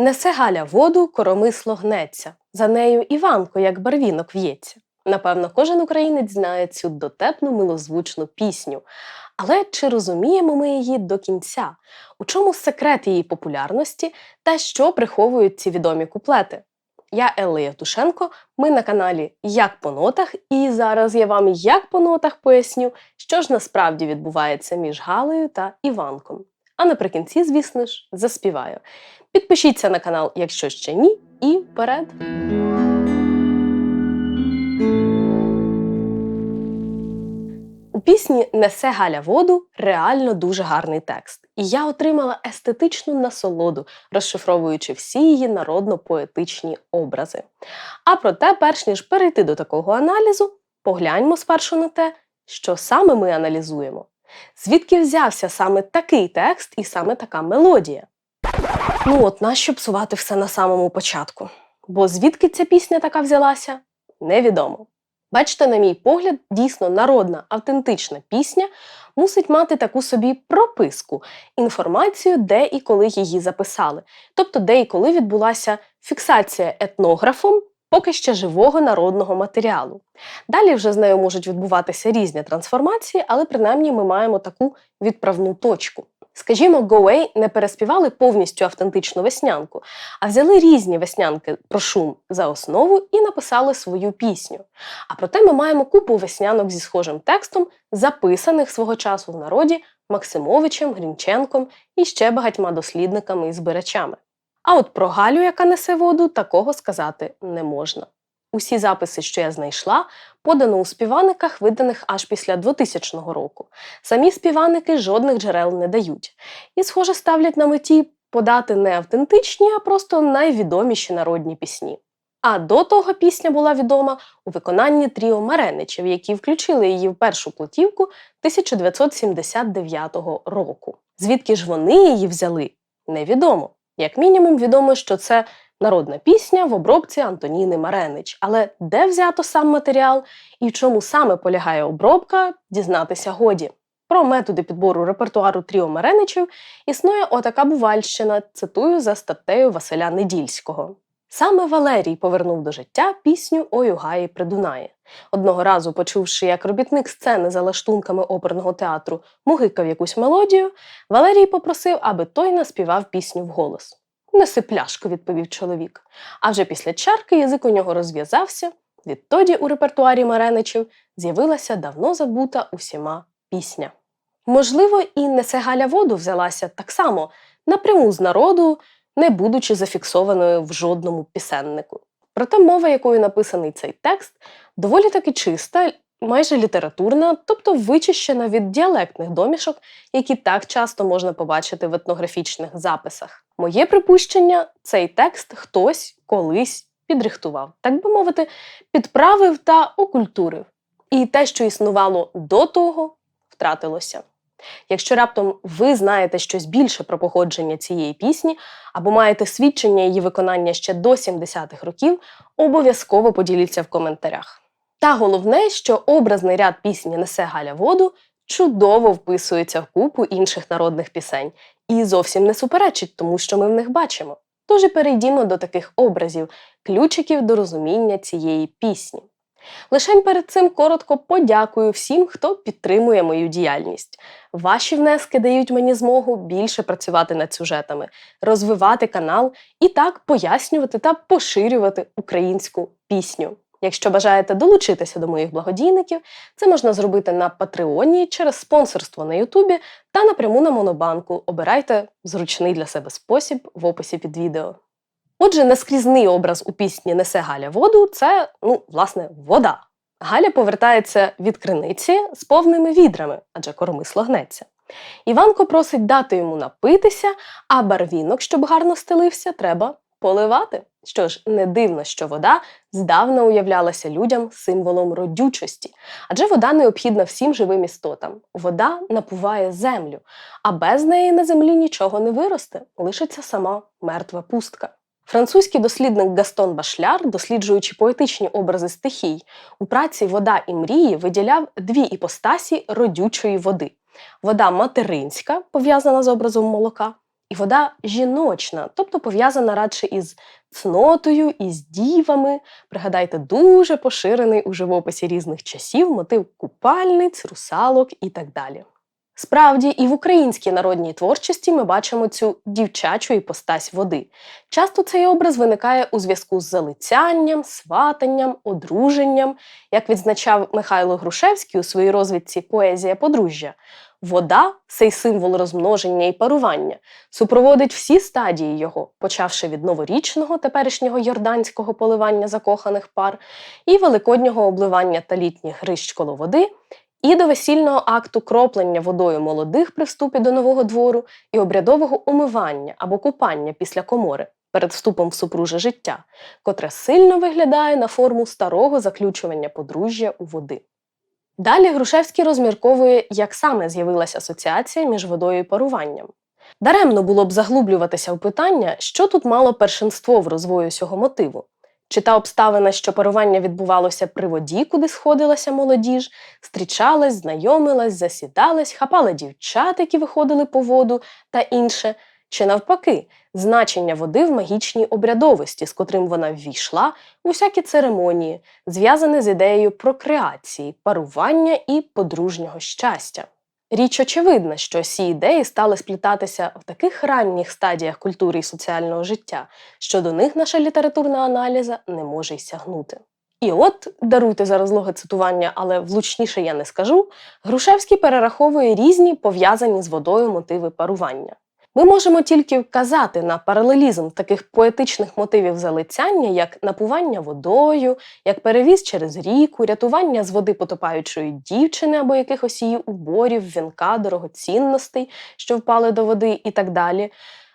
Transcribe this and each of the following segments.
Несе Галя воду, коромисло гнеться. За нею Іванко, як барвінок в'ється. Напевно, кожен українець знає цю дотепну милозвучну пісню. Але чи розуміємо ми її до кінця? У чому секрет її популярності та що приховують ці відомі куплети? Я Елла Євтушенко, ми на каналі Як по нотах, і зараз я вам як по нотах поясню, що ж насправді відбувається між Галею та Іванком. А наприкінці, звісно ж, заспіваю. Підпишіться на канал, якщо ще ні, і вперед! У пісні Несе Галя воду реально дуже гарний текст, і я отримала естетичну насолоду, розшифровуючи всі її народно-поетичні образи. А проте, перш ніж перейти до такого аналізу, погляньмо спершу на те, що саме ми аналізуємо. Звідки взявся саме такий текст і саме така мелодія? Ну от нащо псувати все на самому початку? Бо звідки ця пісня така взялася, невідомо. Бачите, на мій погляд, дійсно народна, автентична пісня мусить мати таку собі прописку, інформацію, де і коли її записали, тобто де і коли відбулася фіксація етнографом поки ще живого народного матеріалу. Далі вже з нею можуть відбуватися різні трансформації, але принаймні ми маємо таку відправну точку. Скажімо, Гоуей не переспівали повністю автентичну веснянку, а взяли різні веснянки про шум за основу і написали свою пісню. А проте ми маємо купу веснянок зі схожим текстом, записаних свого часу в народі Максимовичем, Грінченком і ще багатьма дослідниками і збирачами. А от про Галю, яка несе воду, такого сказати не можна. Усі записи, що я знайшла, подано у співаниках, виданих аж після 2000 року. Самі співаники жодних джерел не дають. І, схоже, ставлять на меті подати не автентичні, а просто найвідоміші народні пісні. А до того пісня була відома у виконанні Тріо Мареничів, які включили її в першу платівку 1979 року. Звідки ж вони її взяли, невідомо. Як мінімум, відомо, що це народна пісня в обробці Антоніни Маренич. Але де взято сам матеріал і в чому саме полягає обробка, дізнатися годі. Про методи підбору репертуару Тріо Мареничів існує отака бувальщина, цитую за статтею Василя Недільського. Саме Валерій повернув до життя пісню «Ой у гаї при Дунаї». Одного разу, почувши, як робітник сцени за лаштунками оперного театру мугикав якусь мелодію, Валерій попросив, аби той наспівав пісню вголос. Неси пляшку, відповів чоловік. А вже після чарки язик у нього розв'язався. Відтоді у репертуарі Мареничів з'явилася давно забута усіма пісня. Можливо, і несе Галя воду взялася так само напряму з народу, не будучи зафіксованою в жодному пісеннику. Проте мова, якою написаний цей текст, доволі таки чиста, майже літературна, тобто вичищена від діалектних домішок, які так часто можна побачити в етнографічних записах. Моє припущення, цей текст хтось колись підрихтував, так би мовити, підправив та окультурив. І те, що існувало до того, втратилося. Якщо раптом ви знаєте щось більше про походження цієї пісні або маєте свідчення її виконання ще до 70-х років, обов'язково поділіться в коментарях. Та головне, що образний ряд пісні несе Галя воду чудово вписується в купу інших народних пісень і зовсім не суперечить тому, що ми в них бачимо. Тож і перейдімо до таких образів, ключиків до розуміння цієї пісні. Лишень перед цим коротко подякую всім, хто підтримує мою діяльність. Ваші внески дають мені змогу більше працювати над сюжетами, розвивати канал і так пояснювати та поширювати українську пісню. Якщо бажаєте долучитися до моїх благодійників, це можна зробити на Патреоні через спонсорство на Ютубі та напряму на Монобанку. Обирайте зручний для себе спосіб в описі під відео. Отже, наскрізний образ у пісні Несе Галя воду це, ну, власне, вода. Галя повертається від криниці з повними відрами, адже кормисло гнеться. Іванко просить дати йому напитися, а барвінок, щоб гарно стелився, треба поливати. Що ж, не дивно, що вода здавна уявлялася людям символом родючості, адже вода необхідна всім живим істотам. Вода напуває землю, а без неї на землі нічого не виросте, лишиться сама мертва пустка. Французький дослідник Гастон Башляр, досліджуючи поетичні образи стихій, у праці Вода і мрії виділяв дві іпостасі родючої води: вода материнська, пов'язана з образом молока, І вода жіночна, тобто пов'язана радше із цнотою, із дівами. Пригадайте, дуже поширений у живописі різних часів мотив купальниць, русалок і так далі. Справді, і в українській народній творчості ми бачимо цю дівчачу іпостась води. Часто цей образ виникає у зв'язку з залицянням, сватанням, одруженням, як відзначав Михайло Грушевський у своїй розвідці Поезія подружжя. Вода, цей символ розмноження і парування, супроводить всі стадії його, почавши від новорічного теперішнього йорданського поливання закоханих пар і великоднього обливання та літніх грищ коло води, і до весільного акту кроплення водою молодих при вступі до нового двору і обрядового умивання або купання після комори перед вступом в супруже життя, котре сильно виглядає на форму старого заключування подружжя у води. Далі Грушевський розмірковує, як саме з'явилася асоціація між водою і паруванням. Даремно було б заглублюватися в питання, що тут мало першинство в розвою цього мотиву. Чи та обставина, що парування відбувалося при воді, куди сходилася молодіж, зустрічалась, знайомилась, засідалась, хапала дівчат, які виходили по воду та інше, чи навпаки, значення води в магічній обрядовості, з котрим вона ввійшла в усякі церемонії, зв'язане з ідеєю прокреації, парування і подружнього щастя. Річ очевидна, що ці ідеї стали сплітатися в таких ранніх стадіях культури і соціального життя, що до них наша літературна аналіза не може й сягнути. І от, даруйте за розлоге цитування, але влучніше я не скажу, Грушевський перераховує різні пов'язані з водою мотиви парування. Ми можемо тільки вказати на паралелізм таких поетичних мотивів залицяння, як напування водою, як перевіз через ріку, рятування з води потопаючої дівчини або якихось її уборів, вінка, дорогоцінностей, що впали до води, і так далі,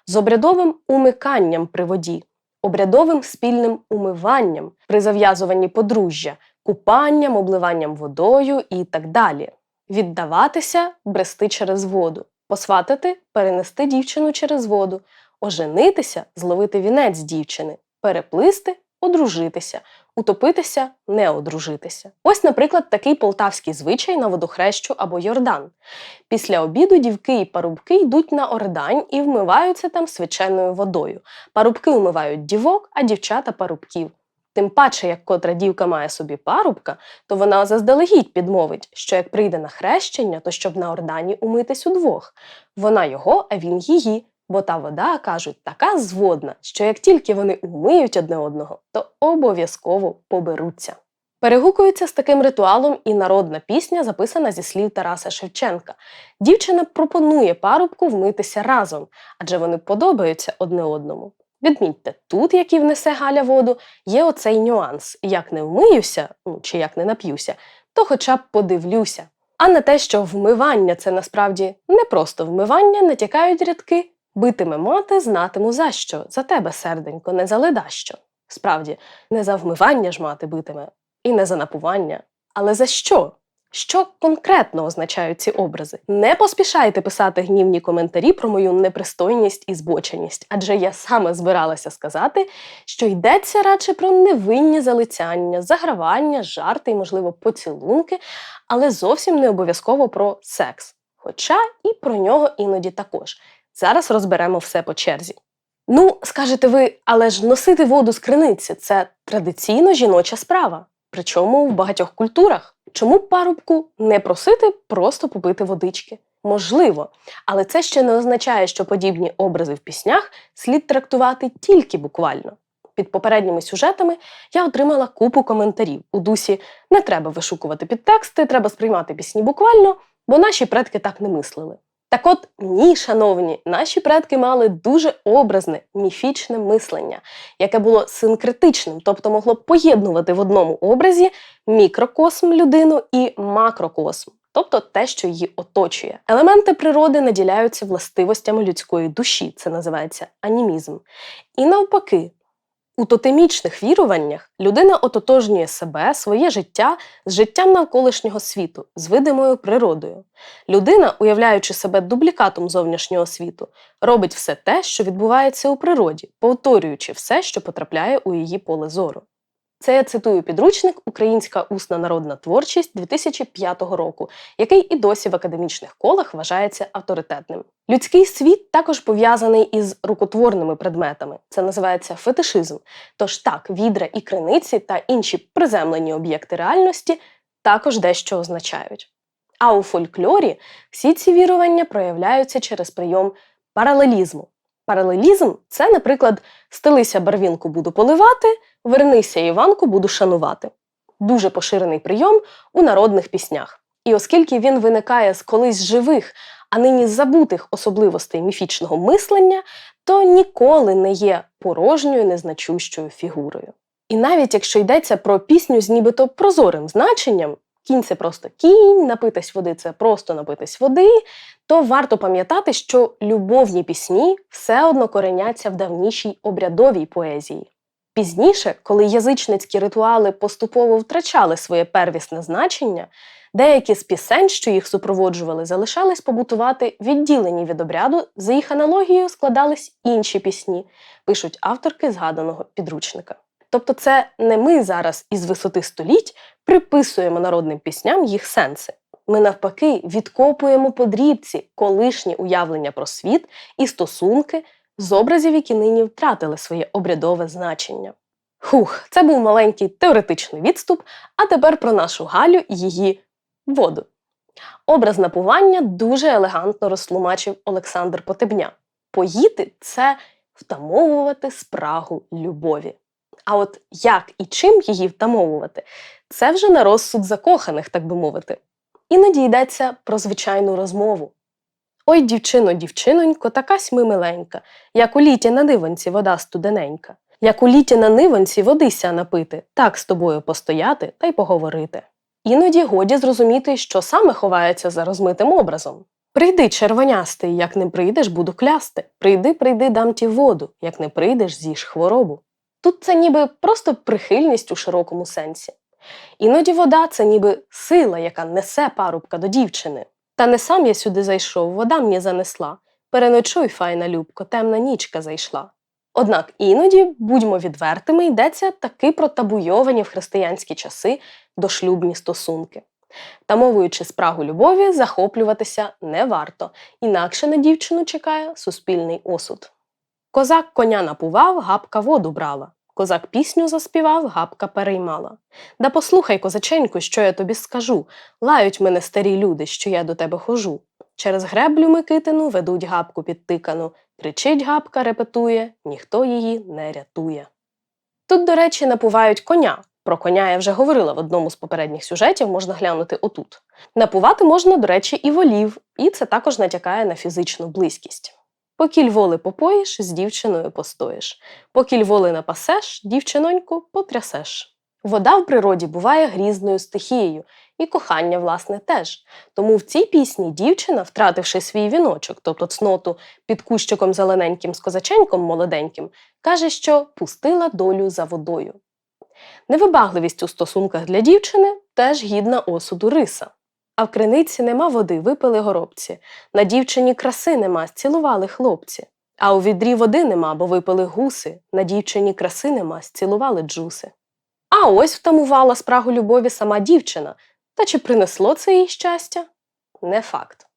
з обрядовим умиканням при воді, обрядовим спільним умиванням при зав'язуванні подружжя, купанням, обливанням водою і так далі. Віддаватися, брести через воду посватати, перенести дівчину через воду, оженитися, зловити вінець дівчини, переплисти, одружитися, утопитися, не одружитися. Ось, наприклад, такий полтавський звичай на водохрещу або Йордан. Після обіду дівки і парубки йдуть на ордань і вмиваються там свяченою водою. Парубки вмивають дівок, а дівчата парубків. Тим паче, як котра дівка має собі парубка, то вона заздалегідь підмовить, що як прийде на хрещення, то щоб на ордані умитись удвох. Вона його, а він її, бо та вода, кажуть, така зводна, що як тільки вони умиють одне одного, то обов'язково поберуться. Перегукується з таким ритуалом і народна пісня, записана зі слів Тараса Шевченка. Дівчина пропонує парубку вмитися разом, адже вони подобаються одне одному. Відмітьте, тут, як і внесе Галя воду, є оцей нюанс: як не вмиюся, ну чи як не нап'юся, то хоча б подивлюся. А на те, що вмивання це насправді не просто вмивання, натякають рядки. Битиме мати, знатиму за що, за тебе, серденько, не за ледащо. Справді, не за вмивання ж мати битиме, і не за напування. Але за що? Що конкретно означають ці образи? Не поспішайте писати гнівні коментарі про мою непристойність і збоченість, адже я саме збиралася сказати, що йдеться радше про невинні залицяння, загравання, жарти і, можливо, поцілунки, але зовсім не обов'язково про секс. Хоча і про нього іноді також. Зараз розберемо все по черзі. Ну, скажете ви, але ж носити воду з криниці це традиційно жіноча справа, причому в багатьох культурах. Чому парубку не просити просто попити водички? Можливо, але це ще не означає, що подібні образи в піснях слід трактувати тільки буквально. Під попередніми сюжетами я отримала купу коментарів у дусі не треба вишукувати підтексти, треба сприймати пісні буквально, бо наші предки так не мислили. Так от, ні, шановні, наші предки мали дуже образне, міфічне мислення, яке було синкретичним, тобто могло поєднувати в одному образі мікрокосм людину і макрокосм, тобто те, що її оточує. Елементи природи наділяються властивостями людської душі, це називається анімізм. І навпаки, у тотемічних віруваннях людина ототожнює себе, своє життя з життям навколишнього світу, з видимою природою. Людина, уявляючи себе дублікатом зовнішнього світу, робить все те, що відбувається у природі, повторюючи все, що потрапляє у її поле зору. Це я цитую підручник Українська усна народна творчість 2005 року, який і досі в академічних колах вважається авторитетним. Людський світ також пов'язаний із рукотворними предметами. Це називається фетишизм. Тож так, відра і криниці та інші приземлені об'єкти реальності також дещо означають. А у фольклорі всі ці вірування проявляються через прийом паралелізму. Паралелізм це, наприклад, стелися барвінку буду поливати, вернися Іванку буду шанувати. Дуже поширений прийом у народних піснях. І оскільки він виникає з колись живих, а нині забутих особливостей міфічного мислення, то ніколи не є порожньою незначущою фігурою. І навіть якщо йдеться про пісню з нібито прозорим значенням, кінь це просто кінь, напитись води це просто напитись води, то варто пам'ятати, що любовні пісні все одно кореняться в давнішій обрядовій поезії. Пізніше, коли язичницькі ритуали поступово втрачали своє первісне значення, деякі з пісень, що їх супроводжували, залишались побутувати відділені від обряду, за їх аналогією складались інші пісні, пишуть авторки згаданого підручника. Тобто, це не ми зараз із висоти століть приписуємо народним пісням їх сенси. Ми навпаки відкопуємо по дрібці колишні уявлення про світ і стосунки з образів, які нині втратили своє обрядове значення. Хух, це був маленький теоретичний відступ, а тепер про нашу Галю і її воду. Образ напування дуже елегантно розтлумачив Олександр Потебня. Поїти це втамовувати спрагу любові. А от як і чим її втамовувати, це вже на розсуд закоханих, так би мовити. Іноді йдеться про звичайну розмову. Ой, дівчино, дівчинонько, такась ми миленька, як у літі на нивонці вода студененька, як у літі на нивонці водися напити, так з тобою постояти та й поговорити. Іноді годі зрозуміти, що саме ховається за розмитим образом. Прийди, червонястий, як не прийдеш, буду клясти. Прийди, прийди, дам ті воду, як не прийдеш, з'їж хворобу. Тут це ніби просто прихильність у широкому сенсі. Іноді вода це ніби сила, яка несе парубка до дівчини. Та не сам я сюди зайшов, вода мені занесла. Переночуй, файна любко, темна нічка зайшла. Однак іноді, будьмо відвертими, йдеться таки про табуйовані в християнські часи дошлюбні стосунки. Тамовуючи спрагу любові, захоплюватися не варто, інакше на дівчину чекає суспільний осуд. Козак коня напував, гапка воду брала. Козак пісню заспівав, гапка переймала. Да послухай, козаченьку, що я тобі скажу. Лають мене старі люди, що я до тебе хожу. Через греблю Микитину ведуть гапку підтикану. Кричить гапка, репетує, ніхто її не рятує. Тут, до речі, напувають коня. Про коня я вже говорила в одному з попередніх сюжетів, можна глянути отут. Напувати можна, до речі, і волів, і це також натякає на фізичну близькість. Покіль воли попоїш, з дівчиною постоїш. Покіль воли напасеш, дівчиноньку потрясеш. Вода в природі буває грізною стихією, і кохання, власне, теж. Тому в цій пісні дівчина, втративши свій віночок, тобто цноту під кущиком зелененьким з козаченьком молоденьким, каже, що пустила долю за водою. Невибагливість у стосунках для дівчини теж гідна осуду риса. А в криниці нема води, випили горобці. На дівчині краси нема, зцілували хлопці. А у відрі води нема, бо випили гуси. На дівчині краси нема, зцілували джуси. А ось втамувала спрагу любові сама дівчина. Та чи принесло це їй щастя? Не факт.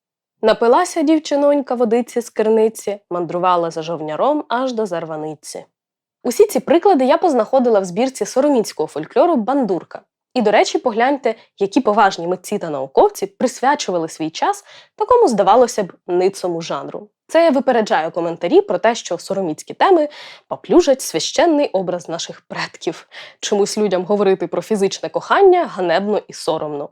Напилася дівчинонька водиці з криниці, мандрувала за жовняром аж до зарваниці. Усі ці приклади я познаходила в збірці сороміцького фольклору Бандурка. І, до речі, погляньте, які поважні митці та науковці присвячували свій час такому, здавалося б, ницому жанру. Це я випереджаю коментарі про те, що сороміцькі теми поплюжать священний образ наших предків. Чомусь людям говорити про фізичне кохання ганебно і соромно.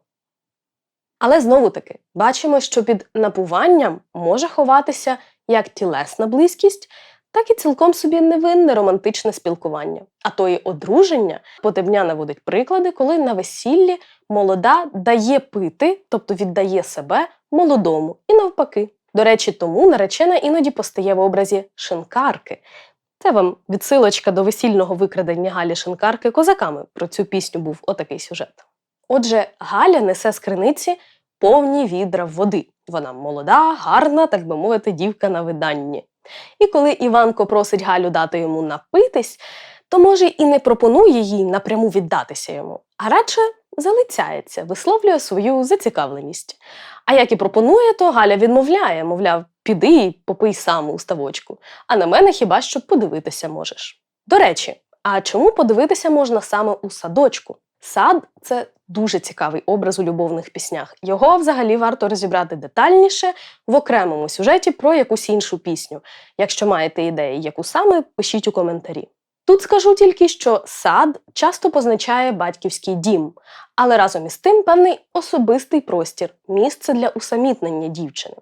Але знову таки бачимо, що під напуванням може ховатися як тілесна близькість, так і цілком собі невинне романтичне спілкування. А то і одруження Потебня наводить приклади, коли на весіллі молода дає пити, тобто віддає себе молодому, і навпаки. До речі, тому наречена іноді постає в образі шинкарки. Це вам відсилочка до весільного викрадення Галі Шинкарки козаками. Про цю пісню був отакий сюжет. Отже, Галя несе з криниці повні відра води. Вона молода, гарна, так би мовити, дівка на виданні. І коли Іванко просить Галю дати йому напитись, то може і не пропонує їй напряму віддатися йому, а радше залицяється, висловлює свою зацікавленість. А як і пропонує, то Галя відмовляє, мовляв, піди і попий сам у ставочку, а на мене хіба що подивитися можеш. До речі, а чому подивитися можна саме у садочку? Сад це дуже цікавий образ у любовних піснях. Його взагалі варто розібрати детальніше в окремому сюжеті про якусь іншу пісню. Якщо маєте ідеї, яку саме, пишіть у коментарі. Тут скажу тільки, що сад часто позначає батьківський дім, але разом із тим певний особистий простір, місце для усамітнення дівчини.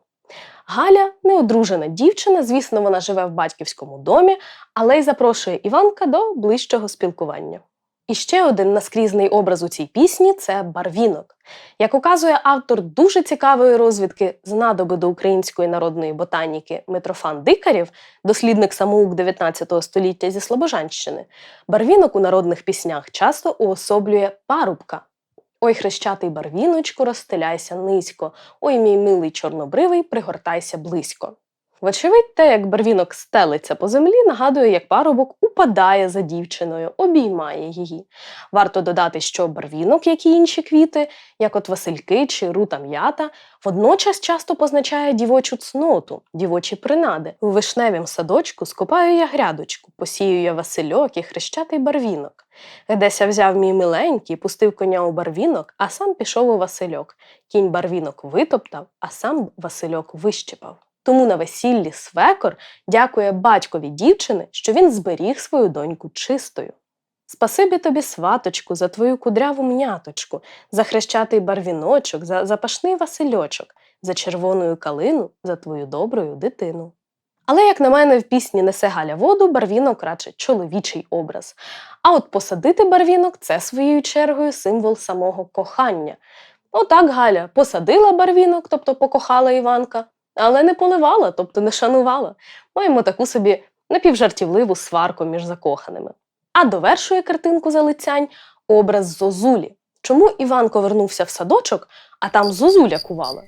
Галя неодружена дівчина, звісно, вона живе в батьківському домі, але й запрошує Іванка до ближчого спілкування. І ще один наскрізний образ у цій пісні це барвінок. Як указує автор дуже цікавої розвідки з надоби до української народної ботаніки Митрофан Дикарів, дослідник самоук 19 століття зі Слобожанщини, барвінок у народних піснях часто уособлює парубка. Ой, хрещатий барвіночку, розстеляйся низько, ой, мій милий чорнобривий, пригортайся близько. Вочевидь, те, як барвінок стелиться по землі, нагадує, як парубок упадає за дівчиною, обіймає її. Варто додати, що барвінок, як і інші квіти, як от васильки чи рута м'ята, водночас часто позначає дівочу цноту, дівочі принади. У вишневім садочку скопаю я грядочку, посію я васильок і хрещатий барвінок. Гдеся взяв мій миленький, пустив коня у барвінок, а сам пішов у Васильок. Кінь барвінок витоптав, а сам Васильок вищипав. Тому на весіллі свекор дякує батькові дівчини, що він зберіг свою доньку чистою. Спасибі тобі, сваточку, за твою кудряву м'яточку, за хрещатий барвіночок, за запашний Васильочок, за червоною калину, за твою доброю дитину. Але, як на мене, в пісні Несе Галя воду барвінок радше чоловічий образ. А от посадити барвінок це своєю чергою символ самого кохання. Отак Галя посадила барвінок, тобто покохала Іванка, але не поливала, тобто не шанувала. Маємо таку собі напівжартівливу сварку між закоханими. А довершує картинку залицянь образ Зозулі. Чому Іванко вернувся в садочок, а там Зозуля кувала?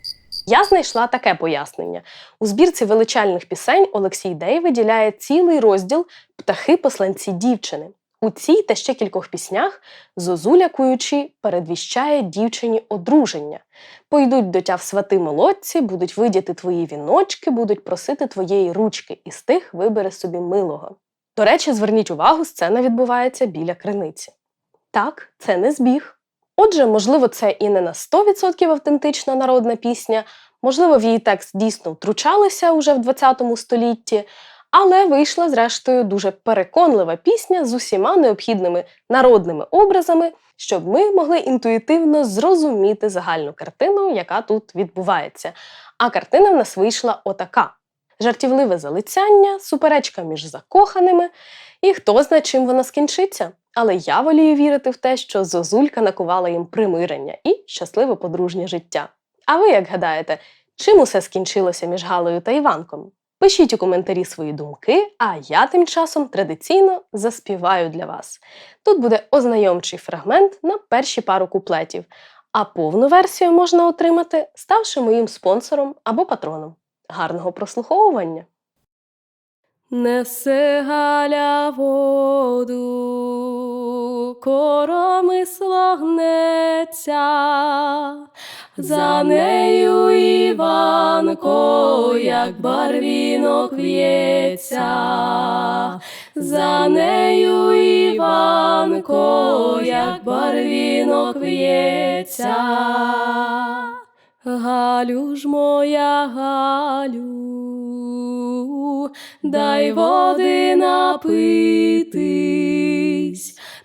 Я знайшла таке пояснення. У збірці величальних пісень Олексій Дей виділяє цілий розділ птахи посланці дівчини. У цій та ще кількох піснях Зозуля куючи передвіщає дівчині одруження. Пойдуть до тя в свати молодці, будуть видіти твої віночки, будуть просити твоєї ручки, і з тих вибере собі милого. До речі, зверніть увагу, сцена відбувається біля криниці. Так, це не збіг. Отже, можливо, це і не на 100% автентична народна пісня, можливо, в її текст дійсно втручалися уже в 20 столітті, але вийшла, зрештою, дуже переконлива пісня з усіма необхідними народними образами, щоб ми могли інтуїтивно зрозуміти загальну картину, яка тут відбувається. А картина в нас вийшла отака: жартівливе залицяння, суперечка між закоханими, і хто знає, чим вона скінчиться. Але я волію вірити в те, що Зозулька накувала їм примирення і щасливе подружнє життя. А ви як гадаєте, чим усе скінчилося між Галою та Іванком? Пишіть у коментарі свої думки, а я тим часом традиційно заспіваю для вас. Тут буде ознайомчий фрагмент на перші пару куплетів, а повну версію можна отримати, ставши моїм спонсором або патроном. Гарного прослуховування! Несе Галя воду, коромисло гнеться, за нею Іванко, як барвінок в'ється, за нею Іванко, як барвінок в'ється. Галю ж моя Галю, дай води напитись,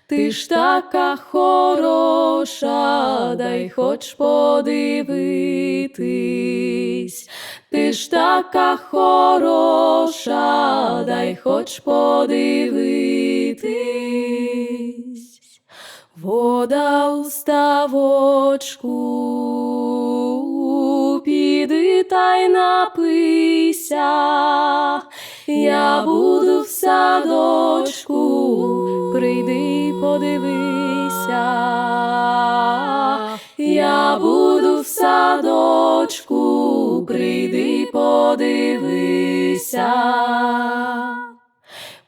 ти ж така хороша, дай хоч подивитись, ти ж така хороша, дай хоч подивитись. Вода у ставочку, піди та й напийся, я буду в садочку, прийди подивися, я буду в садочку, прийди подивися.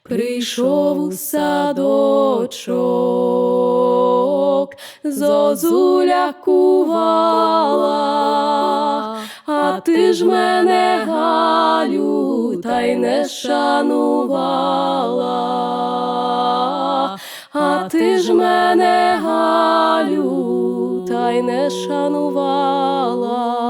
прийшов у садочок, зозуля кувала, а ти ж мене, Галю, та й не шанувала, а ти ж мене, Галю, та й не шанувала.